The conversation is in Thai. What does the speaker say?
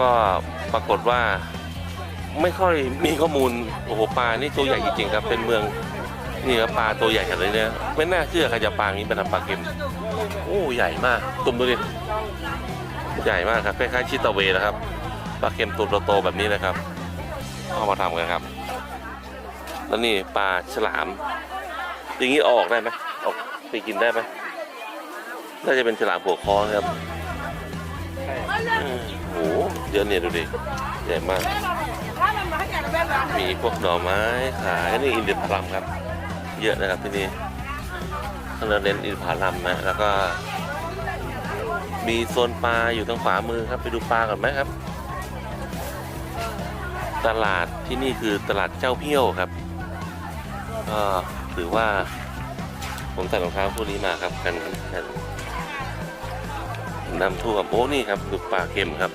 ก็ปรากฏว่าไม่ค่อยมีข้อมูลโอ้โหปลานี่ตัวใหญ่จริงๆครับ เป็นเมืองนี่ครับปลาตัวใหญ่ขนาดนี้เนี่ยไม่น่าเชื่อใครจะปลาอย่างนี้เป็นทำปลาเค็มโอ้ใหญ่มากตุ่มดูดิใหญ่มากครับคล้ายๆชิตาเวนะครับปลาเค็มตัวโตๆแบบนี้นะครับเอามาทำกันครับ แล้วนี่ปลาฉลามอย่างนี้ออกได้ไหมออกไปกินได้ไหมน่าจะเป็นฉลามหัวคอครับ เยอะเนี่ยดูดิใหญ่มาก มีพวกหน่อไม้ขายนี่อินเดียพลัมครับ เยอะนะครับที่นี่ข้างเราเน้นอินทผลัมนะแล้วก็ มีโซนปลาอยู่ทางขวามือครับ ไปดูปลาก่อนไหมครับ ตลาดที่นี่คือตลาดเจ้าเพี้ยวครับ ก็ถือว่าผมใส่รองเท้าคู่นี้มาครับกันกันน้ำท่วมโอ้นี่ครับดูปลาเค็มครับ